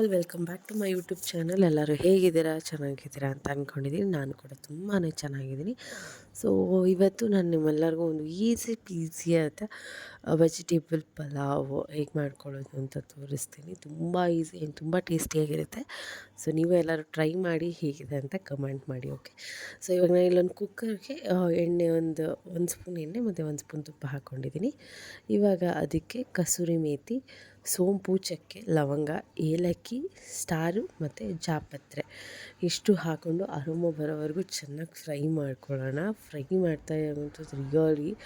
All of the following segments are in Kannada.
All welcome back to my YouTube channel. ಎಲ್ಲರೂ ಹೇಗಿದ್ದೀರಾ? ಚೆನ್ನಾಗಿದ್ದೀರಾ ಅಂತ ಅಂದ್ಕೊಂಡಿದ್ದೀನಿ ನಾನು ಕೂಡ ತುಂಬಾ ಚೆನ್ನಾಗಿದ್ದೀನಿ. ಸೊ ಇವತ್ತು ನಾನು ನಿಮ್ಮೆಲ್ಲರಿಗೂ ಒಂದು ಈಸಿ ಅಂತ ವೆಜಿಟೇಬಲ್ ಪಲಾವ್ ಹೇಗೆ ಮಾಡ್ಕೊಳ್ಳೋದು ಅಂತ ತೋರಿಸ್ತೀನಿ. ತುಂಬ ಈಸಿ ಆ್ಯಂಡ್ ತುಂಬ ಟೇಸ್ಟಿಯಾಗಿರುತ್ತೆ ಸೊ ನೀವು ಎಲ್ಲರೂ ಟ್ರೈ ಮಾಡಿ ಹೇಗಿದೆ ಅಂತ ಕಮೆಂಟ್ ಮಾಡಿ ಓಕೆ ಸೊ ಇವಾಗ ನಾನು ಇಲ್ಲೊಂದು ಕುಕ್ಕರ್ಗೆ ಎಣ್ಣೆ ಒಂದು ಒಂದು ಸ್ಪೂನ್ ಎಣ್ಣೆ ಮತ್ತು ಒಂದು ಸ್ಪೂನ್ ತುಪ್ಪ ಹಾಕ್ಕೊಂಡಿದ್ದೀನಿ ಇವಾಗ ಅದಕ್ಕೆ ಕಸೂರಿ ಮೇಥಿ ಸೋಂಪು, ಚಕ್ಕೆ, ಲವಂಗ, ಏಲಕ್ಕಿ, ಸ್ಟಾರು ಮತ್ತು ಜಾಪತ್ರೆ. ಇಷ್ಟು ಹಾಕ್ಕೊಂಡು ಅರೋಮ ಬರೋವರೆಗೂ ಚೆನ್ನಾಗಿ ಫ್ರೈ ಮಾಡ್ಕೊಳ್ಳೋಣ. ಫ್ರೈ ಮಾಡ್ತಾ ಇರೋವಂಥದ್ದು ರಿಯಲಿ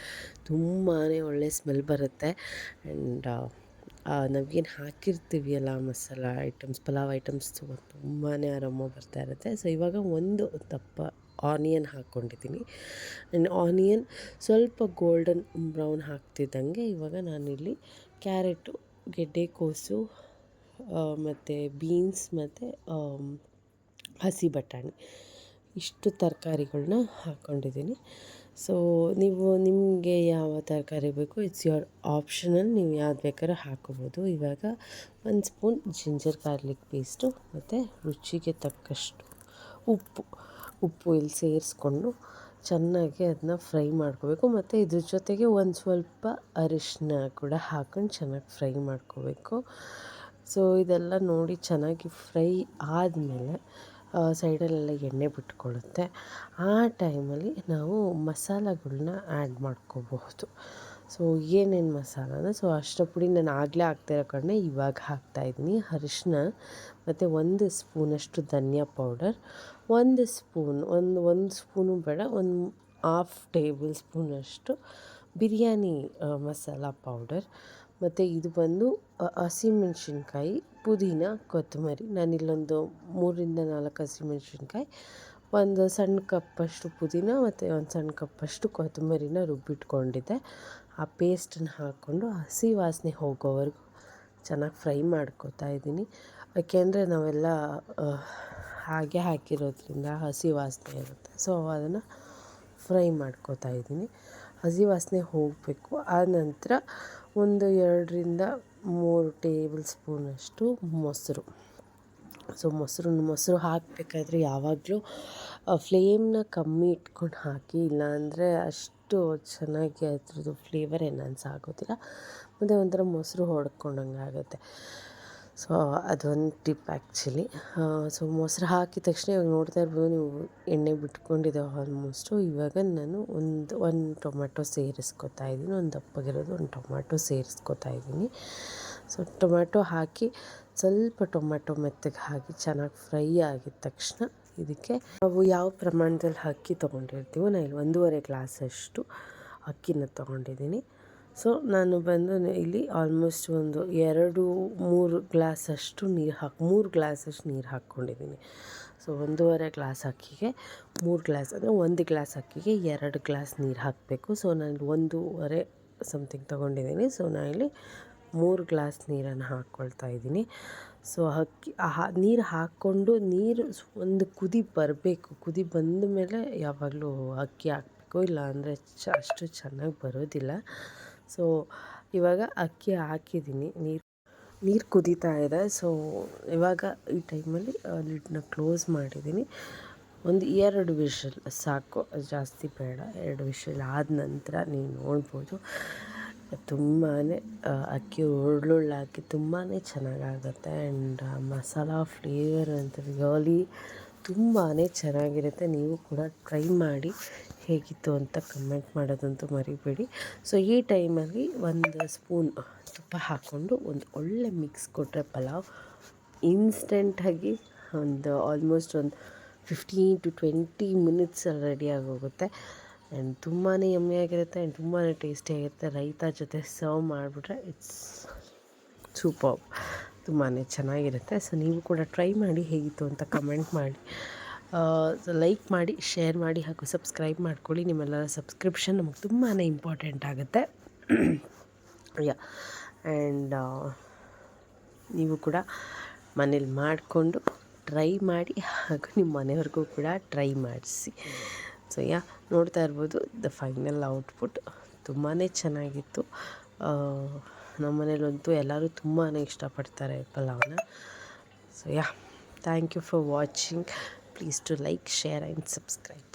ತುಂಬಾ ಒಳ್ಳೆ ಸ್ಮೆಲ್ ಬರುತ್ತೆ. ಆ್ಯಂಡ್ ನಾವೇನು ಹಾಕಿರ್ತೀವಿ ಅಲ್ಲ ಮಸಾಲ ಐಟಮ್ಸ್, ಪಲಾವ್ ಐಟಮ್ಸ್ ತುಂಬಾ ಅರೋಮ ಬರ್ತಾ ಇರುತ್ತೆ. ಸೊ, ಇವಾಗ ಒಂದು ದಪ್ಪ ಆನಿಯನ್ ಹಾಕ್ಕೊಂಡಿದ್ದೀನಿ. ಆ್ಯಂಡ್ ಆನಿಯನ್ ಸ್ವಲ್ಪ ಗೋಲ್ಡನ್ ಬ್ರೌನ್ ಹಾಕ್ತಿದ್ದಂಗೆ ಇವಾಗ ನಾನಿಲ್ಲಿ ಕ್ಯಾರೆಟು ಗೆಡ್ಡೆಕೋಸು ಮತ್ತು ಬೀನ್ಸ್, ಮತ್ತು ಹಸಿ ಬಟಾಣಿ. ಇಷ್ಟು ತರಕಾರಿಗಳ್ನ ಹಾಕ್ಕೊಂಡಿದ್ದೀನಿ ಸೊ ನೀವು ನಿಮಗೆ ಯಾವ ತರಕಾರಿ ಬೇಕು ಇಟ್ಸ್ ಯುವರ್ ಆಪ್ಷನಲ್ ನೀವು ಯಾವ್ದು ಬೇಕಾದ್ರೂ ಹಾಕೋಬೋದು. ಇವಾಗ ಒಂದು ಸ್ಪೂನ್ ಜಿಂಜರ್ ಗಾರ್ಲಿಕ್ ಪೇಸ್ಟು ಮತ್ತು ರುಚಿಗೆ ತಕ್ಕಷ್ಟು ಉಪ್ಪು ಉಪ್ಪು ಇಲ್ಲಿ ಸೇರಿಸ್ಕೊಂಡು ಚೆನ್ನಾಗಿ ಅದನ್ನ ಫ್ರೈ ಮಾಡ್ಕೋಬೇಕು ಮತ್ತು ಇದ್ರ ಜೊತೆಗೆ ಒಂದು ಸ್ವಲ್ಪ ಅರಿಶಿನ ಕೂಡ ಹಾಕೊಂಡು ಚೆನ್ನಾಗಿ ಫ್ರೈ ಮಾಡ್ಕೋಬೇಕು. ಸೊ ಇದೆಲ್ಲ ನೋಡಿ ಚೆನ್ನಾಗಿ ಫ್ರೈ ಆದಮೇಲೆ ಸೈಡಲ್ಲೆಲ್ಲ ಎಣ್ಣೆ ಬಿಟ್ಕೊಳ್ಳುತ್ತೆ. ಆ ಟೈಮಲ್ಲಿ ನಾವು ಮಸಾಲೆಗಳನ್ನ ಆ್ಯಡ್ ಮಾಡ್ಕೋಬಹುದು. ಸೊ, ಏನೇನು ಮಸಾಲ ಅಂದರೆ, ಸೊ ಅರಿಶಿನ ಪುಡಿ ನಾನು ಆಗಲೇ ಹಾಕ್ತಿರೋ ಕಾರಣ ಇವಾಗ ಹಾಕ್ತಾಯಿದ್ದೀನಿ ಅರಿಶಿನ ಮತ್ತು ಒಂದು ಸ್ಪೂನಷ್ಟು ಧನಿಯಾ ಪೌಡರ್, ಒಂದು ಸ್ಪೂನ್, ಒಂದು ಒಂದು ಸ್ಪೂನು ಬೇಡ, ಒಂದು ಹಾಫ್ ಟೇಬಲ್ ಸ್ಪೂನಷ್ಟು ಬಿರಿಯಾನಿ ಮಸಾಲ ಪೌಡರ್, ಮತ್ತು ಇದು ಬಂದು ಹಸಿಮೆಣ್ಸಿನ್ಕಾಯಿ, ಪುದೀನ, ಕೊತ್ತಂಬರಿ. ನಾನಿಲ್ಲೊಂದು ಮೂರಿಂದ ನಾಲ್ಕು ಹಸಿಮೆಣ್ಸಿನ್ಕಾಯಿ, ಒಂದು ಸಣ್ಣ ಕಪ್ಪಷ್ಟು ಪುದೀನ, ಮತ್ತು ಒಂದು ಸಣ್ಣ ಕಪ್ಪಷ್ಟು ಕೊತ್ತಂಬರಿನ ರುಬ್ಬಿಟ್ಕೊಂಡಿದ್ದೆ. ಆ ಪೇಸ್ಟನ್ನು ಹಾಕ್ಕೊಂಡು ಹಸಿ ವಾಸನೆ ಹೋಗೋವರೆಗೂ ಚೆನ್ನಾಗಿ ಫ್ರೈ ಮಾಡ್ಕೋತಾ ಇದ್ದೀನಿ. ಯಾಕೆಂದರೆ ನಾವೆಲ್ಲ ಹಾಗೆ ಹಾಕಿರೋದ್ರಿಂದ ಹಸಿ ವಾಸನೆ ಇರುತ್ತೆ. ಸೊ, ಅದನ್ನು ಫ್ರೈ ಮಾಡ್ಕೋತಾ ಇದ್ದೀನಿ. ಹಸಿ ವಾಸನೆ ಹೋಗಬೇಕು. ಆ ನಂತರ ಒಂದು ಎರಡರಿಂದ ಮೂರು ಟೇಬಲ್ ಸ್ಪೂನಷ್ಟು ಮೊಸರು. ಸೊ ಮೊಸರು ಮೊಸರು ಹಾಕಬೇಕಾದ್ರೆ ಯಾವಾಗಲೂ ಫ್ಲೇಮ್ನ ಕಮ್ಮಿ ಇಟ್ಕೊಂಡು ಹಾಕಿ, ಇಲ್ಲಾಂದರೆ ಅಷ್ಟು ಚೆನ್ನಾಗಿ ಅದ್ರದ್ದು ಫ್ಲೇವರ್ ಎನ್ಹಾನ್ಸ್ ಆಗೋದಿಲ್ಲ. ಮತ್ತು ಒಂಥರ ಮೊಸರು ಹೊಡ್ಕೊಂಡಂಗೆ ಆಗುತ್ತೆ. ಸೊ ಅದೊಂದು ಟಿಪ್ ಆ್ಯಕ್ಚುಲಿ ಸೊ ಮೊಸರು ಹಾಕಿದ ತಕ್ಷಣ ಇವಾಗ ನೋಡ್ತಾ ಇರ್ಬೋದು ನೀವು ಎಣ್ಣೆ ಬಿಟ್ಕೊಂಡಿದ್ದೆ ಆಲ್ಮೋಸ್ಟು ಇವಾಗ ನಾನು ಒಂದು ಒಂದು ಟೊಮ್ಯಾಟೊ ಸೇರಿಸ್ಕೊತಾ ಇದ್ದೀನಿ. ಒಂದು ದಪ್ಪಗಿರೋದು ಒಂದು ಟೊಮ್ಯಾಟೊ ಸೇರಿಸ್ಕೊತಾ ಇದ್ದೀನಿ. ಸೊ ಟೊಮ್ಯಾಟೊ ಹಾಕಿ ಸ್ವಲ್ಪ ಟೊಮ್ಯಾಟೊ ಮೆತ್ತಗೆ ಹಾಕಿ ಚೆನ್ನಾಗಿ ಫ್ರೈ ಆಗಿದ ತಕ್ಷಣ ಇದಕ್ಕೆ ನಾವು ಯಾವ ಪ್ರಮಾಣದಲ್ಲಿ ಅಕ್ಕಿ ತೊಗೊಂಡಿರ್ತೀವೋ ನಾನು ಇಲ್ಲಿ ಒಂದೂವರೆ ಗ್ಲಾಸಷ್ಟು ಅಕ್ಕಿನ ತೊಗೊಂಡಿದ್ದೀನಿ. ಸೊ ನಾನು ಬಂದು ಇಲ್ಲಿ ಆಲ್ಮೋಸ್ಟ್ ಒಂದು ಎರಡು, ಮೂರು ಗ್ಲಾಸಷ್ಟು ನೀರು ಹಾಕಿ, ಮೂರು ಗ್ಲಾಸಷ್ಟು ನೀರು ಹಾಕ್ಕೊಂಡಿದ್ದೀನಿ. ಸೊ ಒಂದೂವರೆ ಗ್ಲಾಸ್ ಅಕ್ಕಿಗೆ, ಮೂರು ಗ್ಲಾಸ್ ಅಂದರೆ ಒಂದು ಗ್ಲಾಸ್ ಅಕ್ಕಿಗೆ ಎರಡು ಗ್ಲಾಸ್ ನೀರು ಹಾಕಬೇಕು. ಸೊ ನಾನು ಒಂದೂವರೆ ಸಮಥಿಂಗ್ ತೊಗೊಂಡಿದ್ದೀನಿ. ಸೊ ನಾನು ಇಲ್ಲಿ ಮೂರು ಗ್ಲಾಸ್ ನೀರನ್ನು ಹಾಕ್ಕೊಳ್ತಾ ಇದ್ದೀನಿ. ಸೊ ಅಕ್ಕಿ ಆ ನೀರು ಹಾಕ್ಕೊಂಡು ನೀರು ಒಂದು ಕುದಿ ಬರಬೇಕು. ಕುದಿ ಬಂದ ಮೇಲೆ ಯಾವಾಗಲೂ ಅಕ್ಕಿ ಹಾಕಬೇಕು. ಇಲ್ಲ ಅಂದರೆ ಚ, ಅಷ್ಟು ಚೆನ್ನಾಗಿ ಬರೋದಿಲ್ಲ. ಸೊ ಇವಾಗ ಅಕ್ಕಿ ಹಾಕಿದ್ದೀನಿ. ನೀರು ನೀರು ಕುದೀತಾ ಇದೆ. ಸೊ ಇವಾಗ ಈ ಟೈಮಲ್ಲಿ ಲಿಡ್ನ ಕ್ಲೋಸ್ ಮಾಡಿದ್ದೀನಿ. ಒಂದು ಎರಡು ವಿಷಲ್, ಸಾಕು, ಜಾಸ್ತಿ ಬೇಡ. ಎರಡು ವಿಷಲ್ ಆದ ನಂತರ ನೀವು ನೋಡ್ಬೋದು. ತುಂಬಾ ಅಕ್ಕಿ ಉರುಳುಳ್ಳಾಕಿ ತುಂಬಾ ಚೆನ್ನಾಗಾಗುತ್ತೆ. ಆ್ಯಂಡ್ ಮಸಾಲ ಫ್ಲೇವರ್ ಅಂತ ರಿಯಲಿ ತುಂಬಾ ಚೆನ್ನಾಗಿರುತ್ತೆ. ನೀವು ಕೂಡ ಟ್ರೈ ಮಾಡಿ ಹೇಗಿತ್ತು ಅಂತ ಕಮೆಂಟ್ ಮಾಡೋದಂತೂ ಮರಿಬೇಡಿ. ಸೊ, ಈ ಟೈಮಲ್ಲಿ ಒಂದು ಸ್ಪೂನ್ ತುಪ್ಪ ಹಾಕ್ಕೊಂಡು ಒಂದು ಒಳ್ಳೆ ಮಿಕ್ಸ್ ಕೊಟ್ಟರೆ ಪಲಾವ್. ಇನ್ಸ್ಟೆಂಟಾಗಿ ಒಂದು ಆಲ್ಮೋಸ್ಟ್ ಒಂದು ಫಿಫ್ಟೀನ್ ಟು ಟ್ವೆಂಟಿ ಮಿನಿಟ್ಸಲ್ಲಿ ರೆಡಿಯಾಗಿ ಹೋಗುತ್ತೆ ಆ್ಯಂಡ್ ತುಂಬಾ ಯಮ್ಮಿಯಾಗಿರುತ್ತೆ ಆ್ಯಂಡ್ ತುಂಬಾ ಟೇಸ್ಟಿಯಾಗಿರುತ್ತೆ ರೈತ ಜೊತೆ ಸರ್ವ್ ಮಾಡಿಬಿಟ್ರೆ ಇಟ್ಸ್ ಸೂಪರ್ ತುಂಬಾ ಚೆನ್ನಾಗಿರುತ್ತೆ. ಸೊ ನೀವು ಕೂಡ ಟ್ರೈ ಮಾಡಿ ಹೇಗಿತ್ತು ಅಂತ ಕಮೆಂಟ್ ಮಾಡಿ. ಲೈಕ್ ಮಾಡಿ ಶೇರ್ ಮಾಡಿ ಹಾಗೂ ಸಬ್ಸ್ಕ್ರೈಬ್ ಮಾಡ್ಕೊಳ್ಳಿ. ನಿಮ್ಮೆಲ್ಲರ ಸಬ್ಸ್ಕ್ರಿಪ್ಷನ್ ನಮಗೆ ತುಂಬಾ ಇಂಪಾರ್ಟೆಂಟ್ ಆಗುತ್ತೆ. ಯಾ ಆ್ಯಂಡ್ ನೀವು ಕೂಡ ಮನೇಲಿ ಮಾಡಿಕೊಂಡು ಟ್ರೈ ಮಾಡಿ ಹಾಗೂ ನಿಮ್ಮ ಮನೆಯವ್ರಿಗೂ ಕೂಡ ಟ್ರೈ ಮಾಡಿಸಿ. ಸೊ ಯಾ ನೋಡ್ತಾ ಇರ್ಬೋದು. ದ ಫೈನಲ್ ಔಟ್ಪುಟ್ ತುಂಬಾ ಚೆನ್ನಾಗಿತ್ತು. ನಮ್ಮ ಮನೇಲಂತೂ ಎಲ್ಲರೂ ತುಂಬಾ ಇಷ್ಟಪಡ್ತಾರೆ ಪಲಾವನ್ನ so yeah thank you for watching please to like share and subscribe